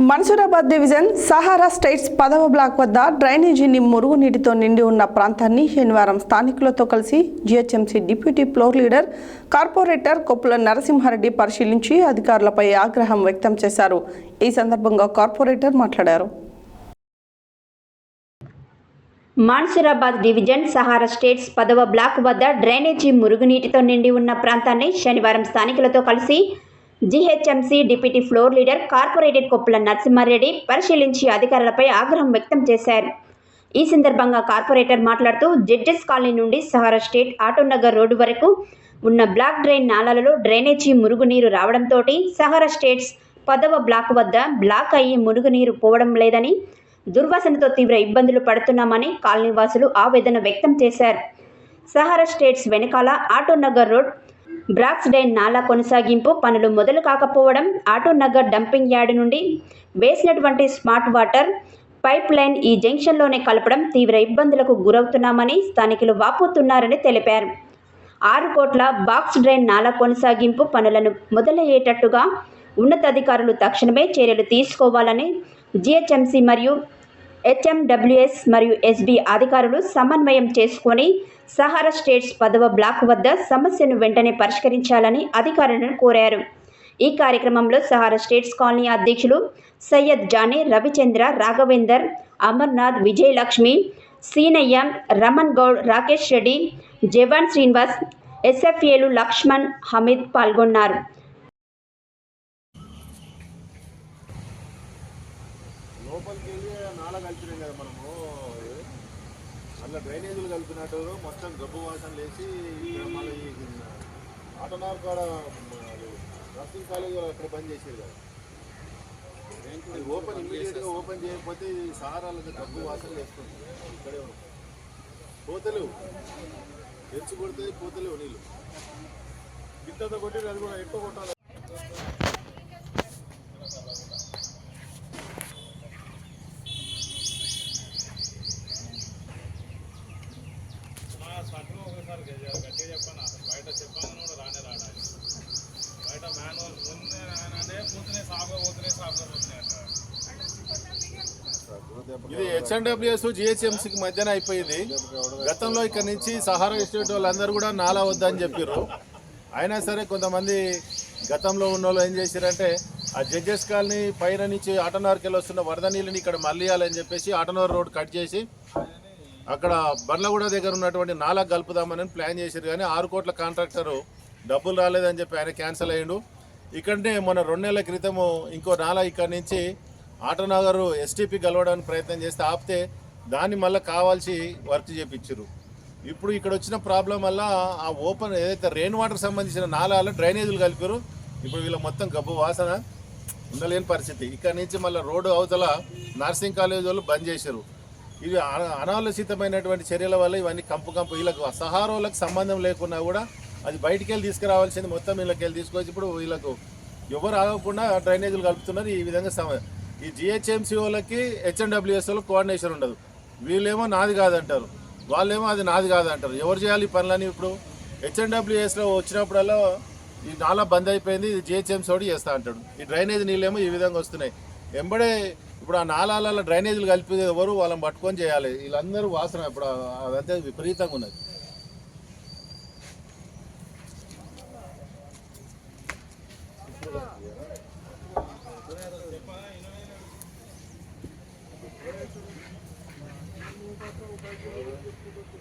Mansoorabad division Sahara states పదవ block వద్ద డ్రైనేజీని మురుగునీటితో నిండి ఉన్న ప్రాంతాన్ని శనివారం స్థానికులతో కలిసి GHMC deputy floor leader corporator Koppula Narasimha Reddy పరిశీలించి అధికారులపై ఆగ్రహం వ్యక్తం చేశారు. ఈ సందర్భంగా కార్పొరేటర్ మాట్లాడారు. మాన్సూరాబాద్ డివిజన్ సహారా స్టేట్స్ పదవ బ్లాక్ వద్ద డ్రైనేజీ మురుగునీటితో నిండి ఉన్న ప్రాంతాన్ని శనివారం స్థానికులతో కలిసి GHMC deputy floor leader corporator Koppula Narasimha Reddy పరిశీలించి అధికారులపై ఆగ్రహం వ్యక్తం చేశారు. ఈ సందర్భంగా కార్పొరేటర్ మాట్లాడుతూ జడ్జెస్ కాలనీ నుండి సహారా స్టేట్ ఆటోనగర్ రోడ్డు వరకు ఉన్న బ్లాక్ డ్రైన్ నాలాలలో డ్రైనేజీ మురుగునీరు రావడంతో సహారా స్టేట్స్ పదవ బ్లాక్ వద్ద బ్లాక్ అయ్యి మురుగునీరు పోవడం లేదని దుర్వాసనతో తీవ్ర ఇబ్బందులు పడుతున్నామని కాలనీవాసులు ఆవేదన వ్యక్తం చేశారు. సహారా స్టేట్స్ వెనకాల ఆటోనగర్ రోడ్ బ్రాక్స్ డైన్ నాలా కొనసాగింపు పనులు మొదలు కాకపోవడం ఆటోనగర్ డంపింగ్ యార్డ్ నుండి వేసినటువంటి స్మార్ట్ వాటర్ పైప్ లైన్ ఈ జంక్షన్లోనే కలపడం తీవ్ర ఇబ్బందులకు గురవుతున్నామని స్థానికులు వాపోతున్నారని తెలిపారు. ఆరు కోట్ల బాక్స్ డ్రైన్ నాలా కొనసాగింపు పనులను మొదలయ్యేటట్టుగా ఉన్నతాధికారులు తక్షణమే చర్యలు తీసుకోవాలని జిహెచ్ఎంసీ మరియు హెచ్ఎండబ్ల్యూఎస్ మరియు ఎస్బీ అధికారులు సమన్వయం చేసుకొని సహారా స్టేట్స్ పదవ బ్లాక్ వద్ద సమస్యను వెంటనే పరిష్కరించాలని అధికారులను కోరారు. ఈ కార్యక్రమంలో సహారా స్టేట్స్ కాలనీ అధ్యక్షులు సయ్యద్ జానీ రవిచంద్ర రాఘవేందర్ అమర్నాథ్ విజయలక్ష్మి సీనయ్య రమణ్ గౌడ్ రాకేష్ రెడ్డి జవాన్ శ్రీనివాస్ ఎస్ఎఫ్ఏలు లక్ష్మణ్ హమీద్ పాల్గొన్నారు. లోపలికి వెళ్ళి నాలుగు కలిపినాం కదా మనము. అందులో డ్రైనేజీలు కలిపినట్టు మొత్తం గబ్బు వాసన లేచి మళ్ళీ ఈ ఆటోనార్ కాడ నర్సింగ్ కాలేజ్ అక్కడ బంద్ చేసేది కదా. ఓపెన్ ఇమీడియట్గా ఓపెన్ చేయకపోతే ఈ సహారాలకు గబ్బు వాసన లేస్తుంది. ఇక్కడే ఉంది. పోతలేవు తెచ్చి కొడితే పోతలేవు నీళ్ళు. గిట్టతో కొట్టి అది కూడా ఎక్కువ కొట్టాలి. పోతున్నాయి సాఫ్గా పోతున్నాయి సాఫ్గా పోతున్నాయి ఇది హెచ్ఎండబ్ల్యూఎస్ జిహెచ్ఎంసీకి మధ్యన అయిపోయింది. గతంలో ఇక్కడ నుంచి సహారా ఎస్టేట్ వాళ్ళందరూ కూడా నాలా వద్దని చెప్పారు అయినా సరే కొంతమంది గతంలో ఉన్న వాళ్ళు ఏం చేశారంటే ఆ జడ్జెస్ కాలనీ పైన నుంచి ఆటోనగర్కి వెళ్ళి వస్తున్న వరద నీళ్ళని ఇక్కడ మళ్ళీయాలని చెప్పేసి ఆటనవర్ రోడ్ కట్ చేసి అక్కడ బండ్లగూడ దగ్గర ఉన్నటువంటి నాలా కలుపుదామని ప్లాన్ చేశారు కానీ ఆరు కోట్ల కాంట్రాక్టర్ డబ్బులు రాలేదని చెప్పి ఆయన క్యాన్సిల్ అయ్యిండు. ఇక్కడనే మన రెండు నెలల క్రితము ఇంకో నాలా ఇక్కడ నుంచి ఆటోనగర్ ఎస్టీపీ కలవడానికి ప్రయత్నం చేస్తే ఆపితే దాన్ని మళ్ళీ కావాల్సి వర్క్ చేయించారు ఇప్పుడు ఇక్కడ వచ్చిన ప్రాబ్లం వల్ల ఆ ఓపెన్ ఏదైతే రెయిన్ వాటర్ సంబంధించిన నాలాలు డ్రైనేజీలు కలిపారు ఇప్పుడు వీళ్ళ మొత్తం గబ్బు వాసన ఉండలేని పరిస్థితి. ఇక్కడ నుంచి మళ్ళీ రోడ్డు అవతల నర్సింగ్ కాలేజ్ వాళ్ళు బంద్ చేశారు ఇవి అన- అనాలోచితమైనటువంటి చర్యల వల్ల ఇవన్నీ కంపు కంపు వీళ్ళకు సహారోలకు సంబంధం లేకున్నా కూడా అది బయటికి వెళ్ళి తీసుకురావాల్సింది మొత్తం వీళ్ళకి వెళ్ళి తీసుకొచ్చి ఇప్పుడు వీళ్ళకు ఎవరు ఆగకుండా డ్రైనేజీలు కలుపుతున్నారు. ఈ విధంగా సమ ఈ జిహెచ్ఎంసీ వాళ్ళకి హెచ్ఎండబ్ల్యూఎస్ వాళ్ళకి కోఆర్డినేషన్ ఉండదు. వీళ్ళేమో నాది కాదంటారు. వాళ్ళేమో అది నాది కాదంటారు. ఎవరు చేయాలి ఈ పనులని ఇప్పుడు? హెచ్ఎండబ్ల్యూఎస్లో వచ్చినప్పుడల్లా ఈ నాలా బంద్ అయిపోయింది. ఇది జిహెచ్ఎంసీ వాడు చేస్తా అంటాడు. ఈ డ్రైనేజ్ నీళ్ళేమో ఈ విధంగా వస్తున్నాయి. ఎంబడే ఇప్పుడు ఆ నాలాలలో డ్రైనేజీలు కలిపి ఎవరు? వాళ్ళని పట్టుకొని చేయాలి. వీళ్ళందరూ వాసన ఇప్పుడు అదంతా విపరీతంగా ఉన్నది.